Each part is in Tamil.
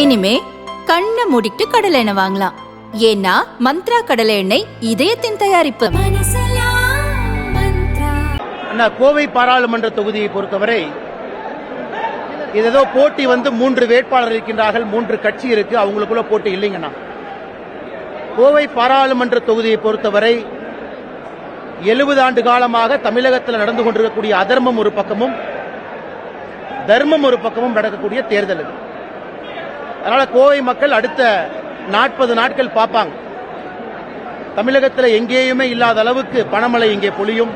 இனிமே கண்ணை மூடிட்டு கடலை எண்ணெய் வாங்கலாம். ஏன்னா மந்த்ரா கடலை எண்ணெய் இதயத்தின் தயாரிப்பு. அண்ணா கோவை பாராளுமன்ற தொகுதியை பொறுத்தவரை இது ஏதோ போட்டி வந்து மூன்று வேட்பாளர் இருக்கின்றார்கள் மூன்று கட்சி இருக்கு அவங்களுக்குள்ள போட்டி இல்லைங்கண்ணா. கோவை பாராளுமன்ற தொகுதியை பொறுத்தவரை எழுபது ஆண்டு காலமாக தமிழகத்தில் நடந்து கொண்டிருக்கக்கூடிய அதர்மம் ஒரு பக்கமும் தர்மம் ஒரு பக்கமும் நடக்கக்கூடிய தேர்தல் இது அதனால கோவை மக்கள் அடுத்த நாற்பது நாட்கள் பார்ப்பாங்க. தமிழகத்தில் எங்கேயுமே இல்லாத அளவுக்கு பணமழை இங்கே பொழியும்.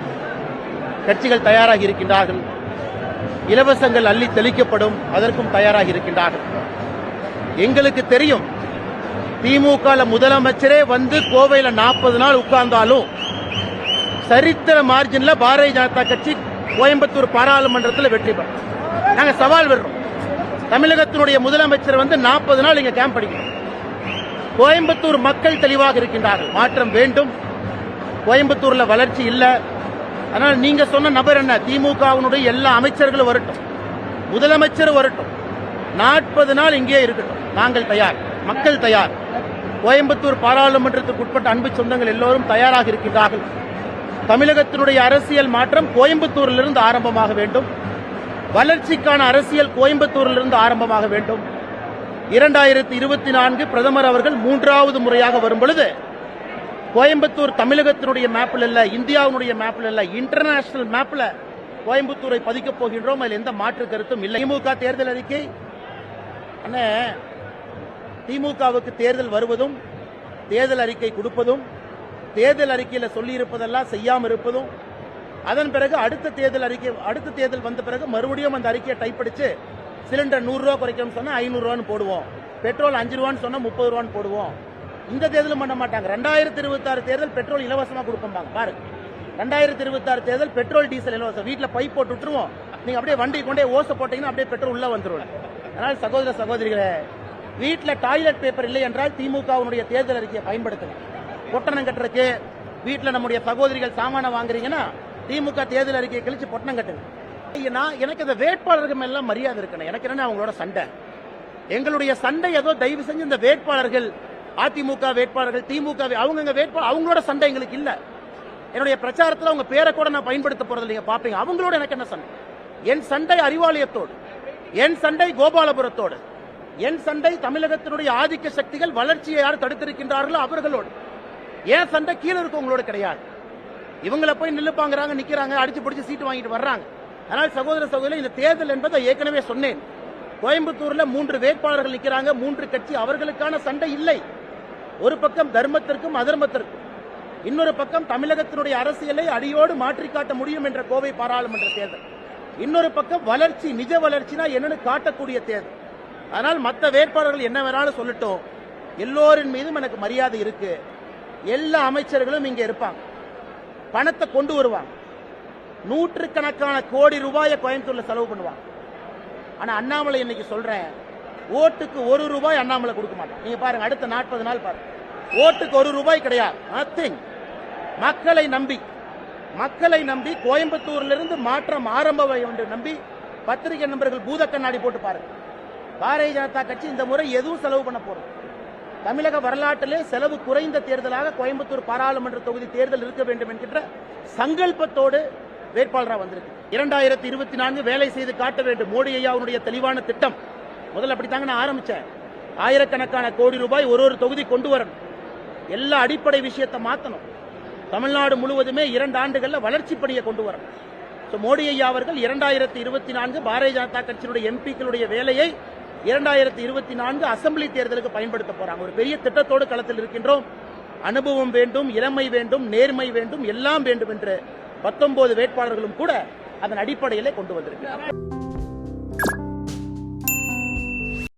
கட்சிகள் தயாராகி இருக்கின்றார்கள். இலவசங்கள் அள்ளி தெளிக்கப்படும். அதற்கும் தயாராகி இருக்கின்றார்கள். எங்களுக்கு தெரியும் திமுக முதலமைச்சரே வந்து கோவையில் நாற்பது நாள் உட்கார்ந்தாலும் சரித்திர மார்ஜின்ல பாரதிய ஜனதா கட்சி கோயம்புத்தூர் பாராளுமன்றத்தில் வெற்றி பெறும் நாங்கள் சவால் விடுறோம். தமிழகத்தினுடைய முதலமைச்சர் வந்து நாற்பது நாள் இங்க கேம்ப் அடிக்கணும் கோயம்புத்தூர் மக்கள் தெளிவாக இருக்கின்றார்கள். மாற்றம் வேண்டும். கோயம்புத்தூர்ல வளர்ச்சி இல்லை. அதனால் நீங்க சொன்ன நபர் என்ன? திமுகவினுடைய எல்லா அமைச்சர்களும் வரட்டும். முதலமைச்சர் வரட்டும். நாற்பது நாள் இங்கே இருக்கட்டும். நாங்கள் தயார். மக்கள் தயார். கோயம்புத்தூர் பாராளுமன்றத்துக்கு உட்பட்ட அன்பு சொந்தங்கள் எல்லோரும் தயாராக இருக்கின்றார்கள். தமிழகத்தினுடைய அரசியல் மாற்றம் கோயம்புத்தூரிலிருந்து ஆரம்பமாக வேண்டும். வளர்ச்சிக்கான அரசியல் கோயம்புத்தூரிலிருந்து ஆரம்பமாக வேண்டும். இரண்டாயிரத்தி இருபத்தி நான்கு பிரதமர் அவர்கள் மூன்றாவது முறையாக வரும் பொழுது கோயம்புத்தூர் தமிழகத்தினுடைய மேப்பில் இல்ல இந்தியாவினுடைய மேப்பில் இல்ல இன்டர்நேஷனல் மேப்பில் கோயம்புத்தூரை பதிக்கப் போகின்றோம். அதில் எந்த மாற்று கருத்தும் இல்லை. திமுக தேர்தல் அறிக்கை. அண்ணே திமுகவுக்கு தேர்தல் வருவதும் தேர்தல் அறிக்கை கொடுப்பதும் தேர்தல் அறிக்கையில் சொல்லியிருப்பதெல்லாம் செய்யாமல் இருப்பதும் அதன் பிறகு அடுத்த தேர்தல் அறிக்கை அடுத்த தேர்தல் வந்த பிறகு மறுபடியும் அந்த அறிக்கையை டைப் அடிச்சு சிலிண்டர் நூறுரூவா குறைக்கணும்னு ஐநூறுரூவான்னு போடுவோம். பெட்ரோல் அஞ்சு ரூபான்னு சொன்னால் முப்பது ரூபான்னு போடுவோம். இந்த தேர்தலும் பண்ண மாட்டாங்க. ரெண்டாயிரத்தி இருபத்தாறு தேர்தல் பெட்ரோல் இலவசமாக கொடுப்பாங்க பாருங்க ரெண்டாயிரத்தி இருபத்தாறு தேர்தல் பெட்ரோல் டீசல் இலவசம். வீட்டில் பைப் போட்டு விட்டுருவோம். நீங்கள் அப்படியே வண்டி கொண்டே ஓசை போட்டீங்கன்னா அப்படியே பெட்ரோல் உள்ளே வந்துடும் அதனால் சகோதர சகோதரிகளே வீட்டில் டாய்லெட் பேப்பர் இல்லை என்றால் திமுகவினுடைய தேர்தல் அறிக்கையை பயன்படுத்துங்க. ஒட்டணம் கட்டுறதுக்கு வீட்டில் நம்முடைய சகோதரிகள் சாமான வாங்குறீங்கன்னா திமுக தேர்தல் அறிக்கையை கழிச்சு பொட்டணம் கட்டுங்க. நான் எனக்கு இந்த வேட்பாளர்கள் எல்லாம் மரியாதை இருக்கணும். எனக்கு என்ன அவங்களோட சண்டை. எங்களுடைய சண்டை ஏதோ தயவு செஞ்சு இந்த வேட்பாளர்கள் அதிமுக வேட்பாளர்கள் திமுக அவங்க வேட்பாளர் அவங்களோட சண்டை எங்களுக்கு இல்ல. என்னுடைய பிரச்சாரத்தில் அவங்க பேரை கூட நான் பயன்படுத்த போறது நீங்க பாப்பீங்க. அவங்களோட எனக்கு என்ன சண்டை? என் சண்டை அறிவாலயத்தோடு. என் சண்டை கோபாலபுரத்தோடு. என் சண்டை தமிழகத்தினுடைய ஆதிக்க சக்திகள் வளர்ச்சியை யார் தடுத்திருக்கின்றார்களோ அவர்களோடு. என் சண்டை கீழே இருக்கவங்களோடு கிடையாது. இவங்கள போய் நில்லுப்பாங்கிறாங்க நிக்கிறாங்க அடிச்சு பிடிச்சி சீட்டு வாங்கிட்டு வர்றாங்க. அதனால் சகோதர சகோதரி இந்த தேர்தல் என்பதை ஏற்கனவே சொன்னேன். கோயம்புத்தூர்ல மூன்று வேட்பாளர்கள் நிக்கிறாங்க மூன்று கட்சி அவர்களுக்கான சண்டை இல்லை. ஒரு பக்கம் தர்மத்திற்கும் அதர்மத்திற்கும். இன்னொரு பக்கம் தமிழகத்தினுடைய அரசியலை அடியோடு மாற்றி காட்ட முடியும் என்ற கோவை பாராளுமன்ற தேர்தல். இன்னொரு பக்கம் வளர்ச்சி நிஜ வளர்ச்சினா என்னன்னு காட்டக்கூடிய தேர்தல். அதனால் மற்ற வேட்பாளர்கள் என்ன வேணாலும் சொல்லட்டும். எல்லோரின் மீதும் எனக்கு மரியாதை இருக்கு. எல்லா அமைச்சர்களும் இங்க இருப்பாங்க. பணத்தை கொண்டு வருவாங்க. நூற்றுக்கணக்கான கோடி ரூபாயை கோயம்புத்தூர்ல செலவு பண்ணுவாங்க. ஆனா அண்ணாமலை இன்னைக்கு சொல்றேன் ஓட்டுக்கு ஒரு ரூபாய் அண்ணாமலை கொடுக்க மாட்டான். நீங்க பாருங்க அடுத்த நாற்பது நாள் பாருங்க. ஓட்டுக்கு ஒரு ரூபாய் கிடையாது. நத்திங் மக்களை நம்பி மக்களை நம்பி கோயம்புத்தூர்ல இருந்து மாற்றம் ஆரம்ப என்று நம்பி பத்திரிகை நண்பர்கள் பூத கண்ணாடி போட்டு பாருங்க. பாரதிய ஜனதா கட்சி இந்த முறை எதுவும் செலவு பண்ண போறோம் தமிழக வரலாற்றிலே செலவு குறைந்த தேர்தலாக கோயம்புத்தூர் பாராளுமன்ற தொகுதி தேர்தல் இருக்க வேண்டும் என்கின்ற சங்கல்பத்தோடு வேட்பாளராக வந்திருக்கு. இரண்டாயிரத்தி இருபத்தி நான்கு வேலை செய்து காட்ட வேண்டும் மோடி ஐயாவுடைய தெளிவான திட்டம். முதல்ல அப்படித்தாங்க நான் ஆரம்பிச்சேன் ஆயிரக்கணக்கான கோடி ரூபாய் ஒரு ஒரு தொகுதி கொண்டு வரணும். எல்லா அடிப்படை விஷயத்தை மாற்றணும் தமிழ்நாடு முழுவதுமே இரண்டு ஆண்டுகளில் வளர்ச்சி பணியை கொண்டு வரணும். ஸோ மோடி ஐயா அவர்கள் இரண்டாயிரத்தி இருபத்தி நான்கு பாரதிய ஜனதா கட்சியினுடைய எம்பிக்களுடைய வேலையை இரண்டாயிரத்தி இருபத்தி நான்கு அசெம்பிளி தேர்தலுக்கு பயன்படுத்த போறாங்க. ஒரு பெரிய திட்டத்தோடு களத்தில் இருக்கின்றோம். அனுபவம் வேண்டும் இளமை வேண்டும் நேர்மை வேண்டும் எல்லாம் வேண்டும் என்று பத்தொன்பது வேட்பாளர்களும் கூட அதன் அடிப்படையிலே கொண்டு வந்திருக்கிறார்